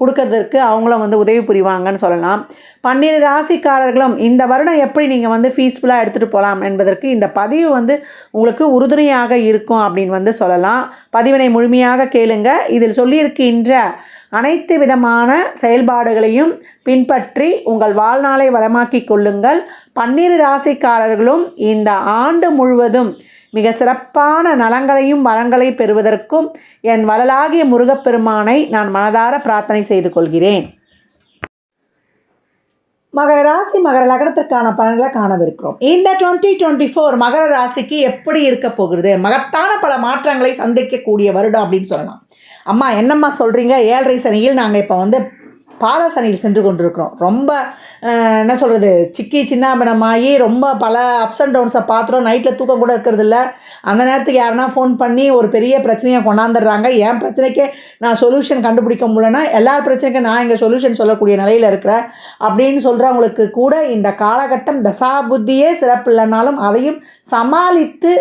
கொடுக்கறதற்கு அவங்களும் வந்து உதவி புரிவாங்கன்னு சொல்லலாம். பன்னிரு ராசிக்காரர்களும் இந்த வருடம் எப்படி நீங்கள் வந்து ஃபீஸ்ஃபுல்லாக எடுத்துகிட்டு போகலாம் என்பதற்கு இந்த பதிவு வந்து உங்களுக்கு உறுதுணையாக இருக்கும் அப்படின்னு வந்து சொல்லலாம். பதிவினை முழுமையாக கேளுங்க. இதில் சொல்லியிருக்கின்ற அனைத்து விதமான செயல்பாடுகளையும் பின்பற்றி உங்கள் வாழ்நாளை வளமாக்கிக் கொள்ளுங்கள். பன்னிரு ராசிக்காரர்களும் இந்த ஆண்டு முழுவதும் மிக சிறப்பான நலங்களையும் வரங்களை பெறுவதற்கும் என் வளலாகிய முருகப்பெருமானை நான் மனதார பிரார்த்தனை செய்து கொள்கிறேன். மகர ராசி மகர லக்னத்திற்கான பலன்களை காணவிருக்கிறோம். இந்த டுவெண்ட்டி டுவெண்ட்டி ஃபோர் மகர ராசிக்கு எப்படி இருக்க போகிறது? மகத்தான பல மாற்றங்களை சந்திக்கக்கூடிய வருடம் அப்படின்னு சொல்லலாம். அம்மா என்னம்மா சொல்கிறீங்க ஏழரை சனியில் நாங்கள் இப்போ வந்து பாதசனியில் சென்று கொண்டிருக்கிறோம். ரொம்ப என்ன சொல்கிறது சிக்கி சின்னாபினமாகி ரொம்ப பல அப்ஸ் அண்ட் டவுன்ஸை பார்த்துட்டோம். நைட்டில் தூக்கம் கூட இருக்கிறது இல்லை அந்த நேரத்துக்கு யாருன்னா ஃபோன் பண்ணி ஒரு பெரிய பிரச்சனையை கொண்டாந்துடுறாங்க. என் பிரச்சனைக்கே நான் சொல்யூஷன் கண்டுபிடிக்க முடியலன்னா எல்லா பிரச்சனைக்கும் நான் இங்கே சொல்யூஷன் சொல்லக்கூடிய நிலையில் இருக்கிறேன் அப்படின்னு சொல்கிறவங்களுக்கு கூட இந்த காலகட்டம் தசாபுத்தியே சிறப்பு இல்லைனாலும் அதையும் சமாளித்து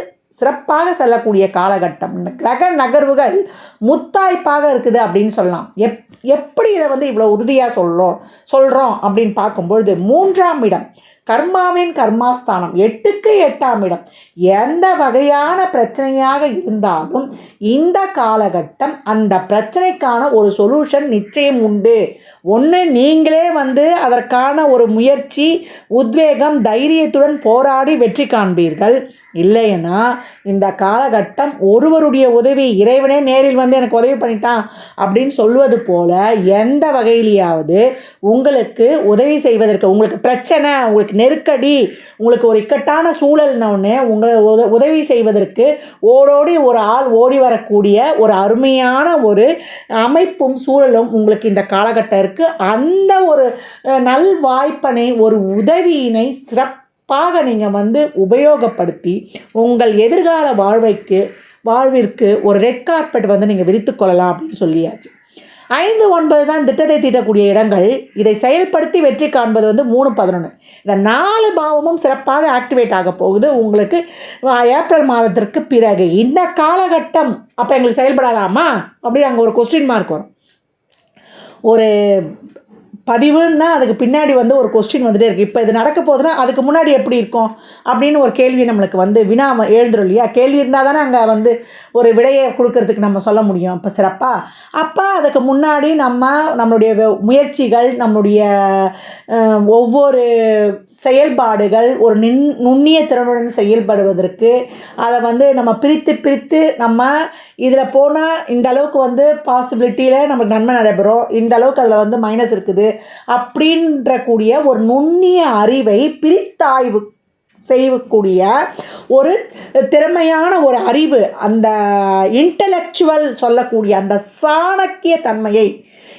சிறப்பாக செல்லக்கூடிய காலகட்டம். கிரக நகர்வுகள் முத்தாய்ப்பாக இருக்குது அப்படின்னு சொல்லலாம். எப் எப்படி இதை வந்து இவ்வளோ உறுதியாக சொல்கிறோம் சொல்கிறோம் அப்படின்னு பார்க்கும்பொழுது மூன்றாம் இடம் கர்மாவின் கர்மாஸ்தானம். எட்டுக்கு எட்டாம் இடம். எந்த வகையான பிரச்சனையாக இருந்தாலும் இந்த காலகட்டம் அந்த பிரச்சனைக்கான ஒரு சொல்யூஷன் நிச்சயம் உண்டு. ஒன்று நீங்களே வந்து அதற்கான ஒரு முயற்சி உத்வேகம் தைரியத்துடன் போராடி வெற்றி காண்பீர்கள். இல்லைன்னா இந்த காலகட்டம் ஒருவருடைய உதவி இறைவனே நேரில் வந்து எனக்கு உதவி பண்ணிட்டான் அப்படின்னு சொல்வது போல எந்த வகையிலேயாவது உங்களுக்கு உதவி செய்வதற்கு உங்களுக்கு பிரச்சனை உங்களுக்கு நெருக்கடி உங்களுக்கு ஒரு இக்கட்டான சூழல்னு உங்களை உத உதவி செய்வதற்கு ஓடோடி ஒரு ஆள் ஓடி வரக்கூடிய ஒரு அருமையான ஒரு அமைப்பும் சூழலும் உங்களுக்கு இந்த காலகட்டம் இருக்குது அந்த ஒரு நல்வாய்ப்பனை நல் வாய்ப்பனை ஒரு உதவியினை சிறப்பாக நீங்கள் வந்து உபயோகப்படுத்தி உங்கள் எதிர்கால வாழ்வைக்கு வாழ்விற்கு ஒரு ரெட் கார்பெட் வந்து நீங்கள் விரித்து கொள்ளலாம் அப்படின்னு சொல்லியாச்சு. ஐந்து ஒன்பது தான் திட்டத்தை தீட்டக்கூடிய இடங்கள். இதை செயல்படுத்தி வெற்றி காண்பது வந்து மூணு பதினொன்று இந்த நாலு பாவமும் சிறப்பாக ஆக்டிவேட் ஆக போகுது. உங்களுக்கு ஏப்ரல் மாதத்திற்கு பிறகு. இந்த காலகட்டம் அப்போ எங்களுக்கு செயல்படாதாமா அப்படின்னு அங்கே ஒரு கொஸ்டின் மார்க் வரும். ஒரு பதிவுன்னா அதுக்கு பின்னாடி வந்து ஒரு கொஸ்டின் வந்துட்டே இருக்குது இப்போ இது நடக்க போகுதுன்னா அதுக்கு முன்னாடி எப்படி இருக்கும்? அப்படின்னு ஒரு கேள்வி நம்மளுக்கு வந்து வினா எழுந்துரும் இல்லையா? கேள்வி இருந்தால் தானே அங்கே வந்து ஒரு விடையை கொடுக்கறதுக்கு நம்ம சொல்ல முடியும். இப்போ சிறப்பாக அப்போ அதுக்கு முன்னாடி நம்ம நம்மளுடைய முயற்சிகள் நம்மளுடைய ஒவ்வொரு செயல்பாடுகள் ஒரு நின் நுண்ணிய திறனுடன் செயல்படுவதற்கு அதை வந்து நம்ம பிரித்து பிரித்து நம்ம இதில் போனால் இந்த அளவுக்கு வந்து பாசிபிலிட்டியில் நமக்கு நன்மை நடைபெறும். இந்த அளவுக்கு அதில் வந்து மைனஸ் இருக்குது. அப்படின்ற கூடிய ஒரு நுண்ணிய அறிவை பிரித்தாய்வு செய்யக்கூடிய ஒரு திறமையான ஒரு அறிவு அந்த இன்டலெக்சுவல் சொல்லக்கூடிய அந்த சாணக்கிய தன்மையை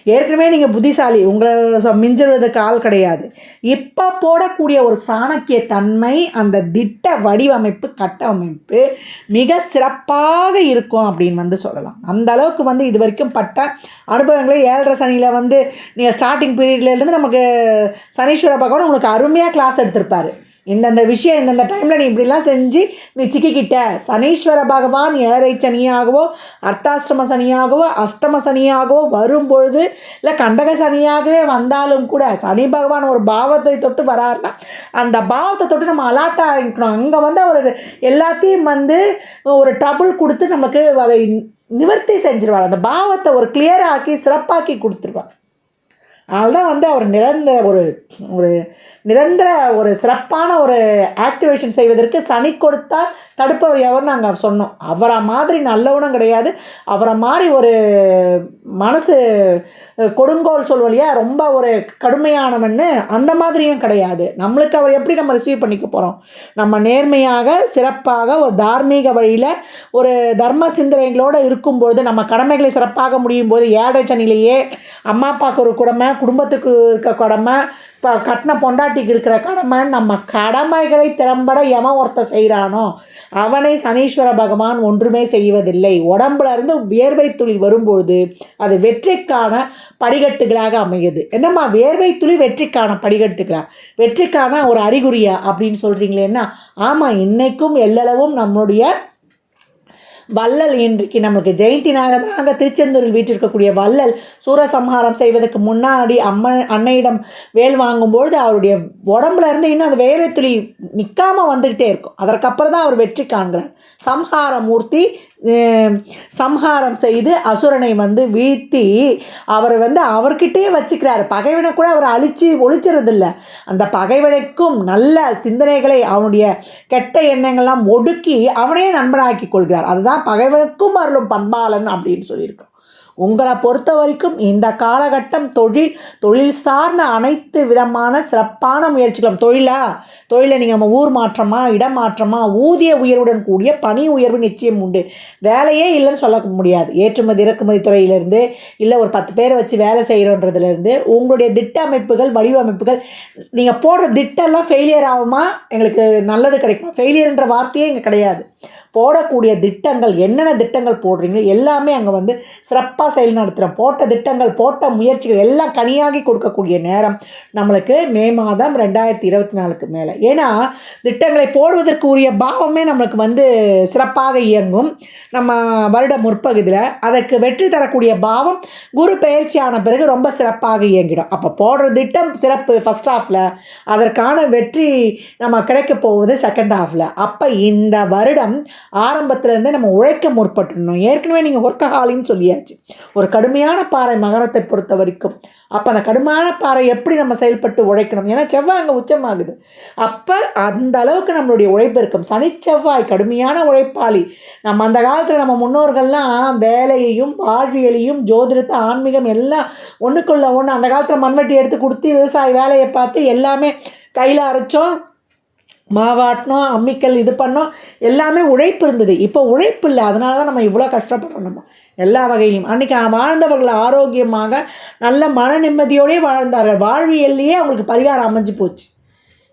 ஏற்கனவே நீங்கள் புத்திசாலி. உங்களை சொ- மிஞ்சுறதுக்கு ஆள் கிடையாது. இப்போ போடக்கூடிய ஒரு சாணக்கிய தன்மை அந்த திட்ட வடிவமைப்பு கட்டமைப்பு மிக சிறப்பாக இருக்கும் அப்படின்னு வந்து சொல்லலாம். அந்த அளவுக்கு வந்து இது வரைக்கும் பட்ட அனுபவங்களை ஏழரை சனியில் வந்து நீங்கள் ஸ்டார்டிங் பீரியட்லேருந்து நமக்கு சனீஸ்வர பகவான் உங்களுக்கு அருமையாக கிளாஸ் எடுத்திருப்பாரு. இந்தந்த விஷயம் இந்தந்த டைமில் நீ இப்படிலாம் செஞ்சு நீ சிக்கிக்கிட்ட. சனீஸ்வர பகவான் ஏழரை சனியாகவோ அர்த்தாஷ்டம சனியாகவோ அஷ்டம சனியாகவோ வரும்பொழுது இல்லை கண்டக சனியாகவே வந்தாலும் கூட சனி பகவான் ஒரு பாவத்தை தொட்டு வராருனா அந்த பாவத்தை தொட்டு நம்ம அலாட்டாக இருக்கணும் அங்கே வந்து அவர் எல்லாத்தையும் வந்து ஒரு ட்ரபுள் கொடுத்து நமக்கு அதை நிவர்த்தி செஞ்சிருவார். அந்த பாவத்தை ஒரு clear ஆக்கி சிறப்பாக்கி கொடுத்துருவார். அதனால்தான் வந்து அவர் நிரந்தர ஒரு ஒரு நிரந்தர ஒரு சிறப்பான ஒரு ஆக்டிவேஷன் செய்வதற்கு சனி கொடுத்தால் தடுப்பவர் எவர் நாங்கள் சொன்னோம். அவரை மாதிரி நல்லவனும் கிடையாது. அவரை மாதிரி ஒரு மனசு கொடுங்கோல் சொல்வழியா ரொம்ப ஒரு கடுமையானவன்னு அந்த மாதிரியும் கிடையாது. நம்மளுக்கு அவர் எப்படி நம்ம ரிசீவ் பண்ணிக்க போகிறோம் நம்ம நேர்மையாக சிறப்பாக ஒரு தார்மீக வழியில் ஒரு தர்ம சிந்தனைகளோடு இருக்கும்பொழுது நம்ம கடமைகளை சிறப்பாக முடியும் போது ஏழரை சனிலேயே அம்மா அப்பாவுக்கு ஒரு கடமை குடும்பத்துக்கு இருக்க கடமை இப்போ கட்டின பொண்டாட்டி பொண்டாட்டிக்கு இருக்கிற கடமை நம்ம கடமைகளை திறம்பட எவன் ஒருத்த செய்கிறானோ அவனை சனீஸ்வர பகவான் ஒன்றுமே செய்வதில்லை. உடம்புல இருந்து வியர்வை துளி வரும்பொழுது அது வெற்றிக்கான படிக்கட்டுகளாக அமையுது. என்னம்மா வேர்வை துளி வெற்றிக்கான படிகட்டுகளா வெற்றிக்கான ஒரு அறிகுறியா அப்படின்னு சொல்கிறீங்களேன்னா ஆமாம் இன்னைக்கும் எல்லளவும் நம்முடைய வள்ளல் இன்றைக்கு நமக்கு ஜெயந்தி நாகதாக திருச்செந்தூரில் வீட்டிருக்கக்கூடிய வள்ளல் சூரசம்ஹாரம் செய்வதற்கு முன்னாடி அம்ம அன்னையிடம் வேல் வாங்கும்பொழுது அவருடைய உடம்புல இருந்து இன்னும் அந்த வேர்வை துளி நிற்காமல் வந்துக்கிட்டே இருக்கும். அதற்கப்புறம் தான் அவர் வெற்றி காண்கிறார். சம்ஹார மூர்த்தி சம்ஹாரம் செய்து அசுரனை வந்து வீழ்த்தி அவர் வந்து அவர்கிட்டயே வச்சுக்கிறார். பகைவனை கூட அவர் அழிச்சு ஒழிச்சிறதில்ல. அந்த பகைவனுக்கும் நல்ல சிந்தனைகளை அவனுடைய கெட்ட எண்ணங்கள்லாம் ஒடுக்கி அவனையே நண்பனாக்கி கொள்கிறார். அதுதான் பகைவனுக்கும் அருளும் பண்பாளன் அப்படின்னு சொல்லியிருக்கோம். உங்களை பொறுத்த வரைக்கும் இந்த காலகட்டம் தொழில் தொழில் சார்ந்த அனைத்து விதமான சிறப்பான முயற்சிகளும் தொழிலா? தொழிலை நீங்கள் நம்ம ஊர் மாற்றமா இடம் மாற்றமா ஊதிய உயர்வுடன் கூடிய பணி உயர்வு நிச்சயம் உண்டு. வேலையே இல்லைன்னு சொல்ல முடியாது. ஏற்றுமதி இறக்குமதி துறையிலேருந்து இல்லை ஒரு பத்து பேரை வச்சு வேலை செய்கிறோன்றதுலேருந்து உங்களுடைய திட்ட அமைப்புகள் வடிவமைப்புகள் நீங்கள் போடுற திட்டம்லாம் ஃபெயிலியர் ஆகுமா? எங்களுக்கு நல்லது கிடைக்கும்? ஃபெயிலியர்ன்ற வார்த்தையே இங்கே கிடையாது. போடக்கூடிய திட்டங்கள் என்னென்ன திட்டங்கள் போடுறீங்களோ எல்லாமே அங்கே வந்து சிறப்பாக செயல் நடத்துகிறோம் போட்ட திட்டங்கள் போட்ட முயற்சிகள் எல்லாம் கனியாகி கொடுக்கக்கூடிய நேரம் நம்மளுக்கு மே மாதம் ரெண்டாயிரத்தி இருபத்தி நாலுக்கு மேலே. ஏன்னா திட்டங்களை போடுவதற்கு உரிய பாவமே நம்மளுக்கு வந்து சிறப்பாக இயங்கும். நம்ம வருட முற்பகுதியில் அதற்கு வெற்றி தரக்கூடிய பாவம் குரு பயிற்சியான பிறகு ரொம்ப சிறப்பாக இயங்கிடும். அப்போ போடுற திட்டம் சிறப்பு ஃபஸ்ட் ஹாஃபில் அதற்கான வெற்றி நம்ம கிடைக்க போவது செகண்ட் ஹாஃபில் அப்போ இந்த வருடம் ஆரம்பத்துலேருந்தே நம்ம உழைக்க முற்பட்டுடணும். ஏற்கனவே நீங்கள் ஒர்க்கஹாலின்னு சொல்லியாச்சு. ஒரு கடுமையான பாறை மகரத்தை பொறுத்த வரைக்கும் அப்போ அந்த கடுமையான பாறை எப்படி நம்ம செயல்பட்டு உழைக்கணும்? ஏன்னா செவ்வாய் அங்கே உச்சமாகுது. அப்போ அந்த அளவுக்கு நம்மளுடைய உழைப்பு இருக்கும். சனி செவ்வாய் கடுமையான உழைப்பாளி. நம்ம அந்த காலத்தில் நம்ம முன்னோர்கள்லாம் வேலையையும் வாழ்வியலையும் ஜோதிடத்தை ஆன்மீகம் எல்லாம் ஒன்றுக்குள்ள ஒன்று அந்த காலத்தில் மண்வெட்டி எடுத்து கொடுத்து விவசாய வேலையை பார்த்து எல்லாமே கையில் அரைச்சோம். மாவாட்டினோம் அம்மிக்கல் இது பண்ணோம் எல்லாமே உழைப்பு இருந்தது. இப்போ உழைப்பு இல்லை அதனால தான் நம்ம இவ்வளோ கஷ்டப்படுறோம் நம்ம எல்லா வகையிலையும் அன்றைக்கி வாழ்ந்தவர்கள் ஆரோக்கியமாக நல்ல மன நிம்மதியோடய வாழ்ந்தார்கள். வாழ்வியல்லையே அவங்களுக்கு பரிகாரம் அமைஞ்சு போச்சு.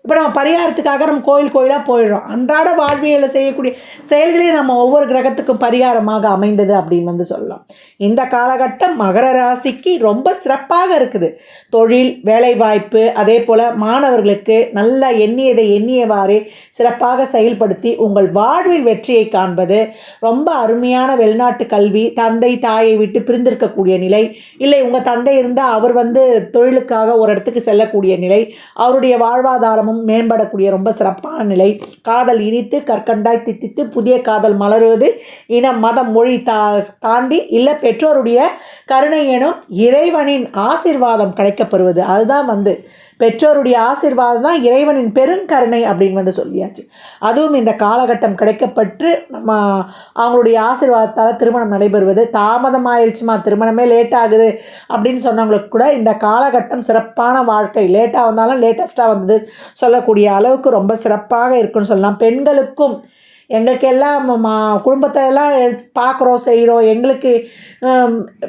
இப்போ நம்ம பரிகாரத்துக்காக நம்ம கோயில் கோயிலாக போயிடுறோம். அன்றாட வாழ்வியலில் செய்யக்கூடிய செயல்களே நம்ம ஒவ்வொரு கிரகத்துக்கும் பரிகாரமாக அமைந்தது அப்படின்னு வந்து சொல்லலாம். இந்த காலகட்டம் மகர ராசிக்கு ரொம்ப சிறப்பாக இருக்குது. தொழில் வேலைவாய்ப்பு அதே போல் மாணவர்களுக்கு நல்ல எண்ணியதை எண்ணியவாறே சிறப்பாக செயல்படுத்தி உங்கள் வாழ்வில் வெற்றியை காண்பது ரொம்ப அருமையான வெளிநாட்டு கல்வி தந்தை தாயை விட்டு பிரிந்திருக்கக்கூடிய நிலை இல்லை உங்கள் தந்தை இருந்தால் அவர் வந்து தொழிலுக்காக ஒரு இடத்துக்கு செல்லக்கூடிய நிலை அவருடைய வாழ்வாதாரமும் மேம்படக்கூடிய ரொம்ப சிறப்பான நிலை. காதல் இனித்து கற்கண்டாய் தித்தித்து புதிய காதல் மலருவது இனம் மதம் மொழி தா தாண்டி இல்லை பெற்றோருடைய கருணை எனும் இறைவனின் ஆசீர்வாதம் கிடைக்கப்பெறுவது. அதுதான் வந்து பெற்றோருடைய ஆசீர்வாதம் தான் இறைவனின் பெருங்கருணை அப்படின்னு வந்து சொல்லியாச்சு. அதுவும் இந்த காலகட்டம் கிடைக்கப்பட்டு நம்ம அவங்களுடைய ஆசீர்வாதத்தால் திருமணம் நடைபெறுவது தாமதமாயிருச்சுமா திருமணமே லேட் ஆகுது அப்படின்னு சொன்னவங்களுக்கு கூட இந்த காலகட்டம் சிறப்பான வாழ்க்கை. லேட்டாக வந்தாலும் லேட்டஸ்ட்டாக வந்தது சொல்லக்கூடிய அளவுக்கு ரொம்ப சிறப்பாக இருக்குன்னு சொல்லலாம். பெண்களுக்கும் எங்களுக்கு எல்லாம் மா குடும்பத்துல எல்லாம் பார்க்குறோம் செய்கிறோம் எங்களுக்கு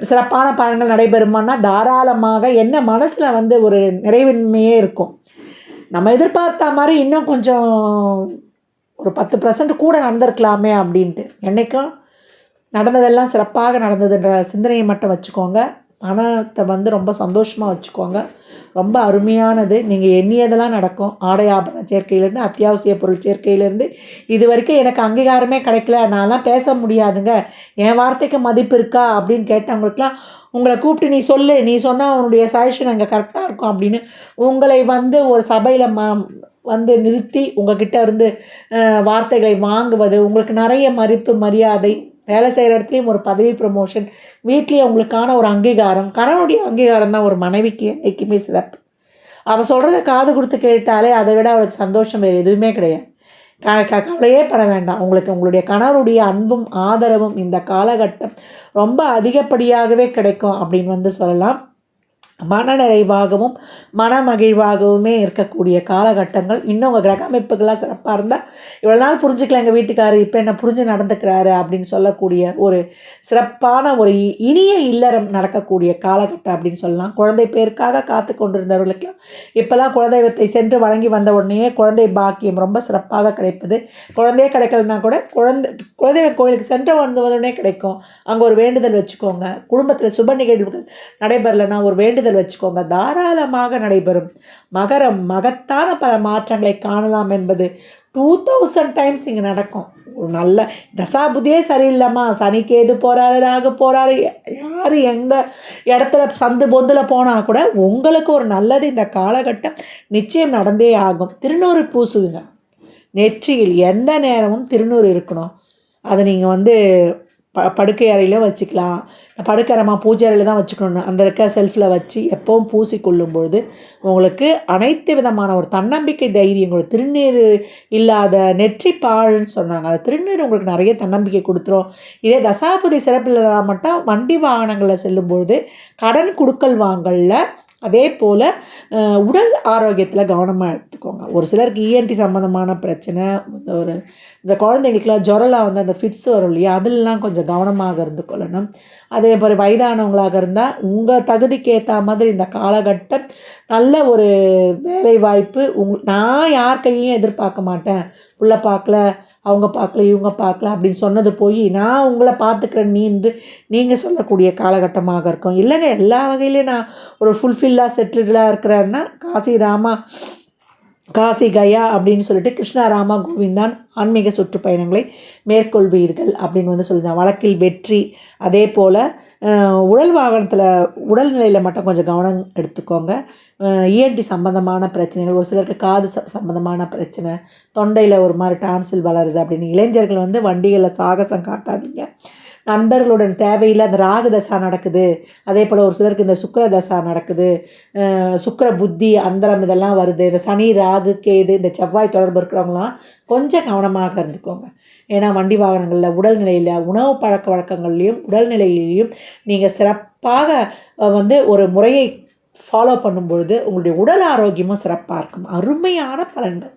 சிறப்பான பலன்கள் நடைபெறுமான்னா தாராளமாக என்ன மனசில் வந்து ஒரு நிறைவின்மையே இருக்கும். நம்ம எதிர்பார்த்த மாதிரி இன்னும் கொஞ்சம் ஒரு பத்து பர்சன்ட் கூட நடந்திருக்கலாமே அப்படின்ட்டு. என்றைக்கும் நடந்ததெல்லாம் சிறப்பாக நடந்ததுன்ற சிந்தனையை மட்டும் வச்சுக்கோங்க. பணத்தை வந்து ரொம்ப சந்தோஷமாக வச்சுக்கோங்க. ரொம்ப அருமையானது. நீங்கள் எண்ணியதெல்லாம் நடக்கும். ஆடை ஆபரண சேர்க்கையிலேருந்து அத்தியாவசிய பொருள் சேர்க்கையிலேருந்து. இது வரைக்கும் எனக்கு அங்கீகாரமே கிடைக்கல. நான்லாம் பேச முடியாதுங்க. என் வார்த்தைக்கு மதிப்பு இருக்கா அப்படின்னு கேட்டவங்களுக்குலாம் உங்களை கூப்பிட்டு நீ சொல்லு. நீ சொன்னால் அவனுடைய சஜஷன் அங்கே கரெக்டாக இருக்கும் அப்படின்னு உங்களை வந்து ஒரு சபையில் ம வந்து நிறுத்தி உங்ககிட்ட இருந்து வார்த்தைகளை வாங்குவது உங்களுக்கு நிறைய மதிப்பு மரியாதை வேலை செய்கிற இடத்துலையும் ஒரு பதவி ப்ரமோஷன் வீட்லேயும் அவங்களுக்கான ஒரு அங்கீகாரம் கணவனுடைய அங்கீகாரம் தான் ஒரு மனைவிக்கு என்றைக்குமே சிறப்பு. அவள் சொல்கிறத காது கொடுத்து கேட்டாலே அதை விட அவளுக்கு சந்தோஷம் வேறு எதுவுமே கிடையாது. க க கவலையே பட வேண்டாம். உங்களுக்கு உங்களுடைய கணவருடைய அன்பும் ஆதரவும் இந்த காலகட்டம் ரொம்ப அதிகப்படியாகவே கிடைக்கும் அப்படின்னு வந்து சொல்லலாம். மனநிறைவாகவும் மனமகிழ்வாகவுமே இருக்கக்கூடிய காலகட்டங்கள். இன்னும் உங்கள் கிரக அமைப்புகள்லாம் சிறப்பாக இருந்தால் இவ்வளோ நாள் புரிஞ்சுக்கல எங்கள் வீட்டுக்காரர் இப்போ என்ன புரிஞ்சு நடந்துக்கிறாரு அப்படின்னு சொல்லக்கூடிய ஒரு சிறப்பான ஒரு இ- இனிய இல்லறம் நடக்கக்கூடிய காலகட்டம் அப்படின்னு சொல்லலாம். குழந்தை பேருக்காக காத்து கொண்டிருந்தவர்களுக்கெல்லாம் இப்போல்லாம் குலதெய்வத்தை சென்று வழங்கி வந்த உடனேயே குழந்தை பாக்கியம் ரொம்ப சிறப்பாக கிடைப்பது. குழந்தையே கிடைக்கலனா கூட குழந்தை குலதெய்வ கோயிலுக்கு சென்று வந்து உடனே கிடைக்கும். அங்கே ஒரு வேண்டுதல் வச்சுக்கோங்க. குடும்பத்தில் சுப நிகழ்வுகள் நடைபெறலைன்னா ஒரு வேண்டுதல் வச்சுக்கோங்க. தாராளமாக நடைபெறும். மகரம் மகத்தான பல மாற்றங்களை காணலாம் என்பது டூ தௌசண்ட் டைம்ஸ் இங்கே நடக்கும். ஒரு நல்ல தசாபுதியே சரியில்லைம்மா. சனிக்கு எது போகிறாரு ராகு போகிறாரு யார் எந்த இடத்துல சந்து பொந்தில் போனால் கூட உங்களுக்கு ஒரு நல்லது இந்த காலகட்டம் நிச்சயம் நடந்தே ஆகும். திருநூறு பூசுதுங்க. நெற்றியில் எந்த நேரமும் திருநூறு இருக்கணும். அதை நீங்கள் வந்து ப படுக்கை அறையில் வச்சுக்கலாம். படுக்கை அறைமா பூஜை அறையில் தான் வச்சுக்கணும் அந்த இருக்க செல்ஃபில் வச்சு எப்பவும் பூசி கொள்ளும்பொழுது உங்களுக்கு அனைத்து விதமான ஒரு தன்னம்பிக்கை தைரியம் உங்களுக்கு திருநீர் இல்லாத நெற்றி பாழுன்னு சொன்னாங்க. அந்த திருநீர் உங்களுக்கு நிறைய தன்னம்பிக்கை கொடுத்துரும். இதே தசாபதி சிறப்பில் மட்டும் வண்டி வாகனங்களில் செல்லும்பொழுது கடன் கொடுக்கல் வாங்கலில் அதே போல் உடல் ஆரோக்கியத்தில் கவனமாக எடுத்துக்கோங்க. ஒரு சிலருக்கு இஎன்டி சம்மந்தமான பிரச்சனை இந்த ஒரு இந்த குழந்தைங்களுக்குலாம் ஜுரலாக வந்து அந்த ஃபிட்ஸ் வரும் இல்லையா? அதிலலாம் கொஞ்சம் கவனமாக இருந்து கொள்ளணும் அதே மாதிரி வயதானவங்களாக இருந்தால் உங்கள் தகுதிக்கு ஏற்ற மாதிரி இந்த காலகட்டம் நல்ல ஒரு வேலை வாய்ப்பு உங் நான் யார் கையையும் எதிர்பார்க்க மாட்டேன். உள்ள பார்க்கல அவங்க பார்க்கல இவங்க பார்க்கல அப்படின்னு சொன்னது போய் நான் உங்களை பார்த்துக்கிறேன் நீன்று நீங்கள் சொல்லக்கூடிய காலகட்டமாக இருக்கும். இல்லைங்க எல்லா வகையிலையும் நான் ஒரு ஃபுல்ஃபில்லாக செட்டில்டாக இருக்கிறேன்னா காசி ராமா காசி கயா அப்படின்னு சொல்லிட்டு கிருஷ்ணா ராமா கோவிந்தான் ஆன்மீக சுற்றுப்பயணங்களை மேற்கொள்வீர்கள் அப்படின்னு வந்து சொல்லுங்கள் வழக்கில் வெற்றி அதே போல் உடல் வாகனத்தில் உடல்நிலையில் மட்டும் கொஞ்சம் கவனம் எடுத்துக்கோங்க. இஎன்டி சம்பந்தமான பிரச்சனைகள் ஒரு சிலருக்கு காது ச சம்பந்தமான பிரச்சனை தொண்டையில் ஒரு மாதிரி டான்சில் வளருது அப்படின்னு இளைஞர்கள் வந்து வண்டிகளில் சாகசம் காட்டாதீங்க. நண்பர்களுடன் தேவையில்லை அந்த ராகு தசா நடக்குது. அதே போல் ஒரு சிலருக்கு இந்த சுக்கர தசா நடக்குது. சுக்கர புத்தி அந்தரம் இதெல்லாம் வருது. இந்த சனி ராகு கேது இந்த செவ்வாய் தொடர்பு இருக்கிறவங்களாம் கொஞ்சம் கவனமாக இருந்துக்கோங்க. ஏன்னா வண்டி வாகனங்களில் உடல்நிலையில் உணவு பழக்க வழக்கங்கள்லையும் உடல்நிலையிலையும் நீங்கள் சிறப்பாக வந்து ஒரு முறையை ஃபாலோ பண்ணும் பொழுது உங்களுடைய உடல் ஆரோக்கியமும் சிறப்பாக இருக்கும். அருமையான பலன்கள்.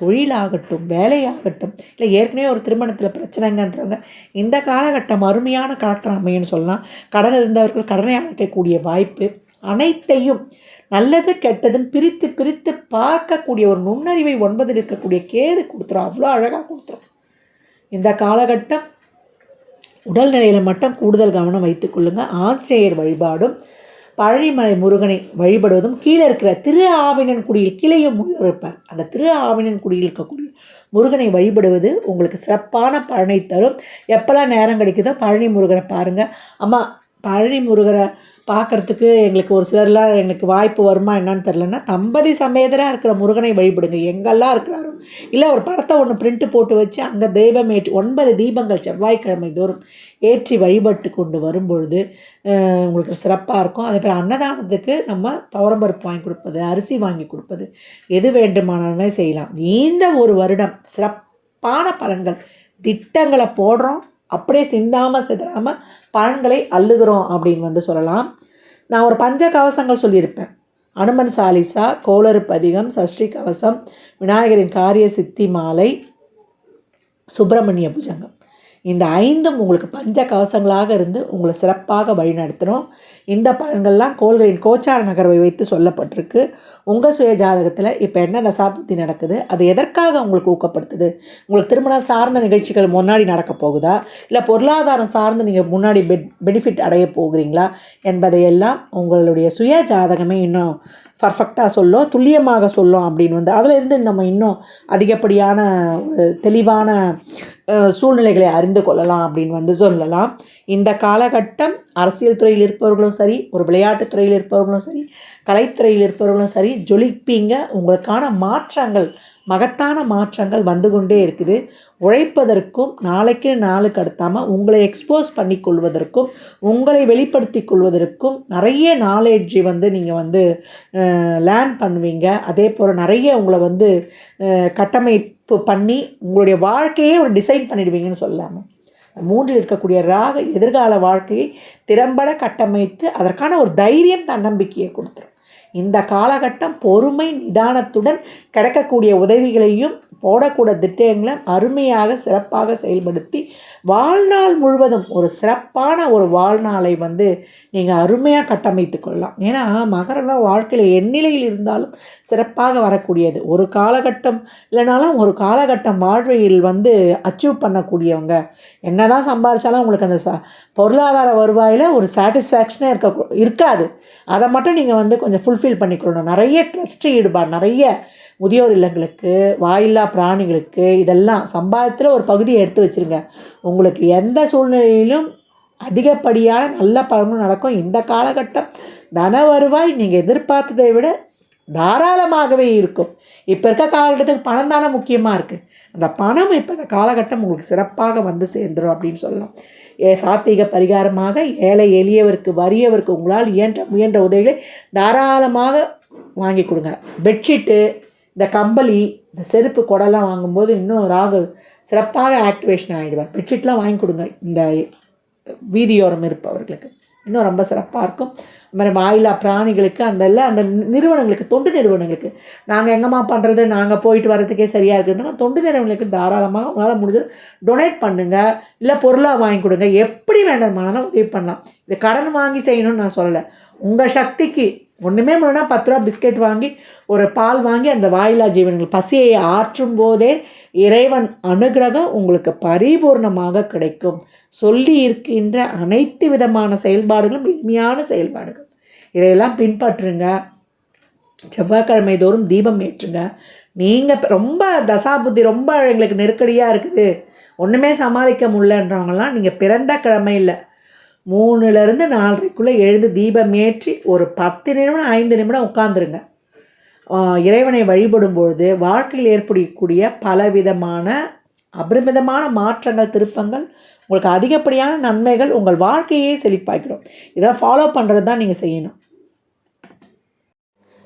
தொழிலாகட்டும் வேலையாகட்டும் இல்லை ஏற்கனவே ஒரு திருமணத்தில் பிரச்சனைங்கன்றவங்க இந்த காலகட்டம் அருமையான காலத்தில் அமையன்னு சொல்லலாம் கடன் இருந்தவர்கள் கடனை அடைக்கக்கூடிய வாய்ப்பு அனைத்தையும் நல்லது கெட்டதுன்னு பிரித்து பிரித்து பார்க்கக்கூடிய ஒரு நுண்ணறிவை ஒன்பதில் இருக்கக்கூடிய கேது கொடுத்துரும். அவ்வளோ அழகாக கொடுத்துரும். இந்த காலகட்டம் உடல்நிலையில் மட்டும் கூடுதல் கவனம் வைத்துக்கொள்ளுங்கள் ஆஞ்சநேயர் வழிபாடும் பழனிமலை முருகனை வழிபடுவதும் கீழே இருக்கிற திரு ஆவினன்குடியில் கீழேயும் முருகர் இருப்பார். அந்த திரு ஆவினன் குடியில் இருக்கக்கூடிய முருகனை வழிபடுவது உங்களுக்கு சிறப்பான பலனை தரும். எப்போல்லாம் நேரம் கிடைக்குதோ பழனி முருகனை பாருங்கள் அம்மா பழனி முருகரை பார்க்கறதுக்கு எங்களுக்கு ஒரு சிலர்லாம் எங்களுக்கு வாய்ப்பு வருமா என்னன்னு தெரிலன்னா தம்பதி சமேதராக இருக்கிற முருகனை வழிபடுங்க. எங்கெல்லாம் இருக்கிறாரோ. இல்லை ஒரு படத்தை ஒன்று பிரிண்ட்டு போட்டு வச்சு அங்கே தெய்வம் ஏற்றி ஒன்பது தீபங்கள் செவ்வாய்க்கிழமை தோறும் ஏற்றி வழிபட்டு கொண்டு வரும்பொழுது உங்களுக்கு சிறப்பாக இருக்கும். அதே போல் அன்னதானத்துக்கு நம்ம துவரம்பருப்பு வாங்கி கொடுப்பது அரிசி வாங்கி கொடுப்பது எது வேண்டுமானாலுமே செய்யலாம். இந்த ஒரு வருடம் சிறப்பான பலன்கள் திட்டங்களை போடுறோம். அப்படியே சிந்தாமல் சிதறாமல் பலன்களை அள்ளுகிறோம் அப்படின்னு வந்து சொல்லலாம். நான் ஒரு பஞ்ச கவசங்கள் சொல்லியிருப்பேன். அனுமன் சாலிசா கோளறு பதிகம் சஷ்டி கவசம் விநாயகரின் காரிய சித்தி மாலை சுப்பிரமணிய புஜங்கம். இந்த ஐந்தும் உங்களுக்கு பஞ்ச கவசங்களாக இருந்து உங்களை சிறப்பாக வழிநடத்தணும். இந்த பலன்கள்லாம் கோள்களின் கோச்சார நகர்வை வைத்து சொல்லப்பட்டிருக்கு. உங்கள் சுய ஜாதகத்தில் இப்போ என்ன தசாபுத்தி நடக்குது? அது எதற்காக உங்களுக்கு ஊக்கப்படுத்துது? உங்களுக்கு திருமணம் சார்ந்த நிகழ்ச்சிகள் முன்னாடி நடக்க போகுதா? இல்லை பொருளாதாரம் சார்ந்து நீங்கள் முன்னாடி பெட் பெனிஃபிட் அடைய போகிறீங்களா? என்பதையெல்லாம் உங்களுடைய சுய ஜாதகமே இன்னும் பர்ஃபெக்டாக சொல்லும் துல்லியமாக சொல்லும் அப்படின்னு வந்து அதில் இருந்து நம்ம இன்னும் அதிகப்படியான தெளிவான சூழ்நிலைகளை அறிந்து கொள்ளலாம் அப்படின்னு வந்து சொல்லலாம். இந்த காலகட்டம் அரசியல் துறையில் இருப்பவர்களும் சரி ஒரு விளையாட்டுத் துறையில் இருப்பவர்களும் சரி கலைத்துறையில் இருப்பவர்களும் சரி ஜொலிப்பீங்க. உங்களுக்கான மாற்றங்கள் மகத்தான மாற்றங்கள் வந்து கொண்டே இருக்குது. உழைப்பதற்கும் நாளைக்கு நாளுக்கு அடுத்தாமல் உங்களை எக்ஸ்போஸ் பண்ணி கொள்வதற்கும் உங்களை வெளிப்படுத்தி கொள்வதற்கும் நிறைய நாலேஜ் வந்து நீங்கள் வந்து லேர்ன் பண்ணுவீங்க. அதே போல் நிறைய உங்களை வந்து கட்டமை இப்போ பண்ணி உங்களுடைய வாழ்க்கையே ஒரு டிசைன் பண்ணிடுவீங்கன்னு சொல்லாமல் மூன்றில் இருக்கக்கூடிய ராக எதிர்கால வாழ்க்கையை திறம்பட கட்டமைத்து அதற்கான ஒரு தைரியம் தன்னம்பிக்கையை கொடுத்துரும். இந்த காலகட்டம் பொறுமை நிதானத்துடன் கிடைக்கக்கூடிய உதவிகளையும் போடக்கூட திட்டங்களை அருமையாக சிறப்பாக செயல்படுத்தி வாழ்நாள் முழுவதும் ஒரு சிறப்பான ஒரு வாழ்நாளை வந்து நீங்கள் அருமையாக கட்டமைத்து கொள்ளலாம். ஏன்னா மகரெல்லாம் வாழ்க்கையில் எந்நிலையில் இருந்தாலும் சிறப்பாக வரக்கூடியது. ஒரு காலகட்டம் இல்லைனாலும் ஒரு காலகட்டம் வாழ்வையில் வந்து அச்சீவ் பண்ணக்கூடியவங்க. என்ன தான் சம்பாதிச்சாலும் உங்களுக்கு அந்த ச பொருளாதார வருவாயில் ஒரு சாட்டிஸ்ஃபேக்ஷனே இருக்க இருக்காது. அதை மட்டும் நீங்கள் வந்து கொஞ்சம் ஃபுல்ஃபில் பண்ணிக்கொள்ளணும் நிறைய ட்ரஸ்ட் ஈடுபாடு நிறைய முதியோர் இல்லங்களுக்கு வாயில்லா பிராணிகளுக்கு இதெல்லாம் சம்பாதத்தில் ஒரு பகுதியை எடுத்து வச்சுருங்க. உங்களுக்கு எந்த சூழ்நிலையிலும் அதிகப்படியான நல்ல பலனும் நடக்கும். இந்த காலகட்டம் தன வருவாய் நீங்கள் எதிர்பார்த்ததை விட தாராளமாகவே இருக்கும். இப்போ இருக்க காலகட்டத்துக்கு பணம் தானே முக்கியமாக இருக்குது அந்த பணம் இப்போ இந்த காலகட்டம் உங்களுக்கு சிறப்பாக வந்து சேர்ந்துடும் அப்படின்னு சொல்லலாம். ஏ சாத்திக பரிகாரமாக ஏழை எளியவருக்கு வறியவருக்கு உங்களால் இயன்ற முயன்ற உதவிகளை தாராளமாக வாங்கி கொடுங்க. பெட்ஷீட்டு இந்த கம்பளி இந்த செருப்பு குடலாம் வாங்கும்போது இன்னும் ராகு சிறப்பாக ஆக்டிவேஷன் ஆகிடுவார். பெட்ஷீட்லாம் வாங்கி கொடுங்க. இந்த வீதியோரம் இருப்பவர்களுக்கு. இன்னும் ரொம்ப சிறப்பாக இருக்கும். மாதிரி வாயிலா பிராணிகளுக்கு அந்த எல்லாம் அந்த நிறுவனங்களுக்கு தொண்டு நிறுவனங்களுக்கு. நாங்கள் எங்கம்மா பண்ணுறது நாங்கள் போயிட்டு வரதுக்கே சரியாக இருக்குதுன்னா தொண்டு நிறுவனங்களுக்கு தாராளமாக உங்களால் முடிஞ்சது டொனேட் பண்ணுங்கள் இல்லை பொருளாக வாங்கி கொடுங்க. எப்படி வேண்டுமானாலும் உதவி பண்ணலாம். இது கடன் வாங்கி செய்யணும்னு நான் சொல்லலை. உங்கள் சக்திக்கு ஒன்றுமே முன்னா பத்து ரூபா பிஸ்கெட் வாங்கி ஒரு பால் வாங்கி அந்த வாயிலா ஜீவன்கள் பசியை ஆற்றும் போதே இறைவன் அனுகிரகம் உங்களுக்கு பரிபூர்ணமாக கிடைக்கும். சொல்லி இருக்கின்ற அனைத்து விதமான செயல்பாடுகளும் எளிமையான செயல்பாடுகள். இதையெல்லாம் பின்பற்றுங்க. செவ்வாய்க்கிழமை தோறும் தீபம் ஏற்றுங்க. நீங்கள் ரொம்ப தசாபுத்தி ரொம்ப எங்களுக்கு நெருக்கடியாக இருக்குது. ஒன்றுமே சமாளிக்க முடியலன்றவங்களாம் நீங்கள் பிறந்த கிழமையில் மூணுலேருந்து நாலரைக்குள்ளே எழுந்து தீபம் ஏற்றி ஒரு பத்து நிமிடம் ஐந்து நிமிடம் உட்காந்துருங்க இறைவனை வழிபடும் பொழுது வாழ்க்கையில் ஏற்படக்கூடிய பலவிதமான அபரிமிதமான மாற்றங்கள் திருப்பங்கள் உங்களுக்கு அதிகப்படியான நன்மைகள் உங்கள் வாழ்க்கையே செழிப்பாக்கிடும். இதை ஃபாலோ பண்ணுறது தான் நீங்கள் செய்யணும்.